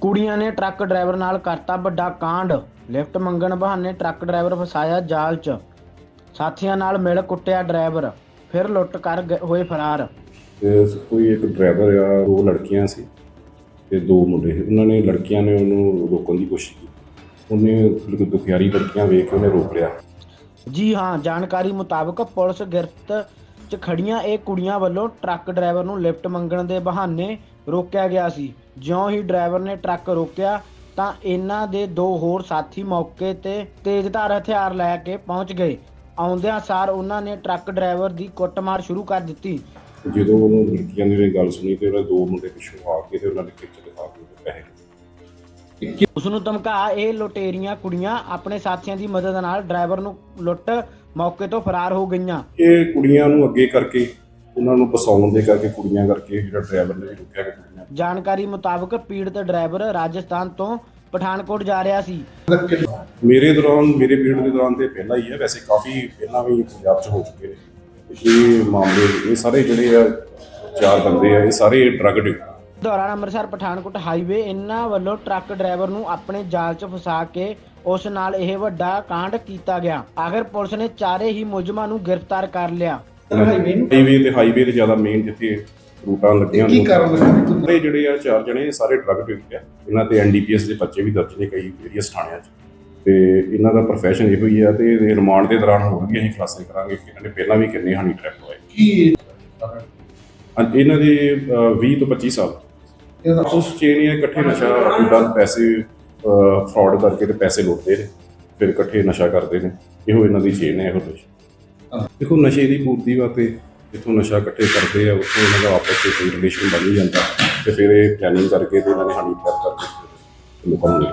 ਕੁੜੀਆਂ ਨੇ truck driver ਨਾਲ ਕਰਤਾ ਵੱਡਾ ਕਾਂਡ। ਲਿਫਟ ਮੰਗਣ ਬਹਾਨੇ ਟਰੱਕ ਡਰਾਈਵਰ ਫਸਾਇਆ ਜਾਲ 'ਚ। ਸਾਥੀਆਂ ਨਾਲ ਮਿਲ ਕੁੱਟਿਆ ਡਰਾਈਵਰ ਫਿਰ ਲੁੱਟ ਕਰ ਗਏ- ਹੋਏ ਫਰਾਰ। ਤੇ ਕੋਈ ਇੱਕ ਡਰਾਈਵਰ ਆ ਦੋ ਲੜਕੀਆਂ ਸੀ ਤੇ ਦੋ ਮੁੰਡੇ ਸੀ। ਉਹਨਾਂ ਨੇ ਲੜਕੀਆਂ ਨੇ ਉਹਨੂੰ ਰੋਕਣ ਦੀ ਕੋਸ਼ਿਸ਼ ਕੀਤੀ। ਉਹਨੇ ਕਿ ਦੁਖਿਆਰੀ ਲੜਕੀਆਂ ਵੇਖ ਕੇ ਉਹਨੇ ਰੋਕ ਲਿਆ। ਜੀ ਹਾਂ ਜਾਣਕਾਰੀ ਮੁਤਾਬਕ ਪੁਲਿਸ ਗਿਰਫਤ 'ਚ ਖੜੀਆਂ ਇਹ ਕੁੜੀਆਂ ਵੱਲੋਂ ਟਰੱਕ ਡਰਾਈਵਰ ਨੂੰ ਲਿਫਟ ਮੰਗਣ ਦੇ ਬਹਾਨੇ ਰੋਕਿਆ ਗਿਆ ਸੀ। ਜਿਉਂ ਹੀ ਡਰਾਈਵਰ ਨੇ ਟਰੱਕ ਰੋਕਿਆ ਤਾਂ ਇਹਨਾਂ ਦੇ ਦੋ ਹੋਰ ਸਾਥੀ ਮੌਕੇ ਤੇ ਤੇਜ਼ਧਾਰ ਹਥਿਆਰ ਲੈ ਕੇ ਪਹੁੰਚ ਗਏ। ਆਉਂਦਿਆਂ ਸਾਰ ਉਹਨਾਂ ਨੇ ਟਰੱਕ ਡਰਾਈਵਰ ਦੀ ਕੁੱਟਮਾਰ ਸ਼ੁਰੂ ਕਰ ਦਿੱਤੀ। ਜਦੋਂ ਉਹਨੂੰ ਲੜਕੀਆਂ ਦੀ ਗੱਲ ਸੁਣੀ ਤੇ ਉਹਦੇ ਦੋ ਮੁੰਡੇ ਪਿੱਛੋਂ ਆ ਕੇ ਤੇ ਉਹਨਾਂ ਨੇ ਖਿੱਚ ਲਿਆ ਕੇ ਉਹਦੇ ਪੈਸੇ ਉਸ ਨੂੰ ਧਮਕਾ ਇਹ ਲੁਟੇਰੀਆਂ ਕੁੜੀਆਂ ਆਪਣੇ ਸਾਥੀਆਂ ਦੀ ਮਦਦ ਨਾਲ ਡਰਾਈਵਰ ਨੂੰ ਲੁੱਟ ਮੌਕੇ ਤੋਂ ਫਰਾਰ ਹੋ ਗਈਆਂ। ਇਹ ਕੁੜੀਆਂ ਨੂੰ ਅੱਗੇ ਕਰਕੇ ਉਹਨਾਂ ਨੂੰ ਫਸਾਉਣ ਦੇ ਕਰਕੇ ਕੁੜੀਆਂ ਕਰਕੇ ਜਿਹੜਾ ਡਰਾਈਵਰ ਨੇ ਵੀ ਰੁਕਿਆ ਕਿ ਕੁੜੀਆਂ ਜਾਣਕਾਰੀ ਮੁਤਾਬਕ ਪੀੜਤ ਡਰਾਈਵਰ ਰਾਜਸਥਾਨ ਤੋਂ ਪਠਾਨਕੋਟ ਜਾ ਰਿਹਾ ਸੀ। ਮੇਰੇ ਦੌਰਾਨ ਮੇਰੇ ਪੀਰੀਅਡ ਦੇ ਦੌਰਾਨ ਤੇ ਪਹਿਲਾਂ ਹੀ ਹੈ ਵੈਸੇ ਕਾਫੀ ਪਹਿਲਾਂ ਵੀ ਪੰਜਾਬ 'ਚ ਹੋ ਚੁੱਕੇ ਨੇ। ਇਹ ਮਾਮਲੇ ਇਹ ਸਾਰੇ ਜਿਹੜੇ ਆ ਚਾਰ ਬੰਦੇ ਆ ਇਹ ਸਾਰੇ ਡਰੱਗ ਡੇ ਦੌਰਾਨ ਅੰਮ੍ਰਿਤਸਰ ਪਠਾਨਕੋਟ ਹਾਈਵੇ ਇਹਨਾਂ ਵੱਲੋਂ ਟਰੱਕ ਡਰਾਈਵਰ ਨੂੰ ਆਪਣੇ ਜਾਲ 'ਚ ਫਸਾ ਕੇ ਉਸ ਨਾਲ ਇਹ ਵੱਡਾ ਕਾਂਡ ਕੀਤਾ ਗਿਆ। ਆਖਿਰ ਪੁਲਿਸ ਨੇ ਚਾਰੇ ਹੀ ਮੁਲਜ਼ਮਾਂ ਨੂੰ ਗ੍ਰਿਫਤਾਰ ਕਰ ਲਿਆ। ਹਾਈਵੇ ਤੇ ਹਾਈਵੇ ਤੇ ਜ਼ਿਆਦਾ ਮੇਨ ਜਿੱਥੇ ਰੂਟਾਂ ਲੱਗੀਆਂ ਕੀ ਕਾਰਨ ਲੱਗਾ ਇਹ ਜਿਹੜੇ ਆ ਚਾਰ ਜਣੇ ਇਹ ਸਾਰੇ ਡਰੱਗ ਡੇ ਆ। ਇਹਨਾਂ ਤੇ ਐਨਡੀਪੀਐਸ ਦੇ ਬੱਚੇ ਵੀ ਦਰਜ ਨੇ ਕਈ ਵੇਰੀਅਸ ਥਾਣਿਆਂ 'ਚ। ਤੇ ਇਹਨਾਂ ਦਾ profession ਇਹੋ ਹੀ ਆ ਤੇ ਇਹਦੇ ਰਿਮਾਂਡ ਦੇ ਦੌਰਾਨ ਹੋਰ ਵੀ ਅਸੀਂ ਖੁਲਾਸੇ ਕਰਾਂਗੇ ਕਿ ਇਹਨਾਂ ਨੇ ਪਹਿਲਾਂ ਵੀ ਕਿੰਨੇ ਹਨੀ ਟ੍ਰੈਪ ਹੋਏ। ਕੀ ਇਹਨਾਂ ਦੇ ਅਹ, 20 ਤੋਂ 25 ਸਾਲ। ਇਹਦਾ ਉਸ ਚੇਨ ਹੀ ਹੈ, ਇਕੱਠੇ ਨਸ਼ਾ ਉਡਾਂ ਪੈਸੇ ਫਰਾਡ ਕਰਕੇ ਤੇ ਪੈਸੇ ਲੁੱਟਦੇ ਨੇ, ਫਿਰ ਇਕੱਠੇ ਨਸ਼ਾ ਕਰਦੇ ਨੇ। ਇਹੋ ਇਹਨਾਂ ਦੀ ਚੇਨ ਹੈ, ਇਹੋ ਨਸ਼ਾ। ਦੇਖੋ, ਨਸ਼ੇ ਦੀ ਪੂਰਤੀ ਵਾਸਤੇ ਜਿੱਥੋਂ ਨਸ਼ਾ ਇਕੱਠੇ ਕਰਦੇ ਆ, ਉੱਥੋਂ ਇਹਨਾਂ ਦਾ ਆਪਸ ਵਿੱਚ ਕੋਈ ਰਿਲੇਸ਼ਨ ਬਣ ਹੀ ਜਾਂਦਾ। ਤੇ ਫਿਰ ਇਹ ਪਲੈਨਿੰਗ ਕਰਕੇ ਤੇ ਇਹਨਾਂ ਨੇ ਹਾਨੀ ਕਰ ਕਰਕੇ ਲੋਕਾਂ ਨੂੰ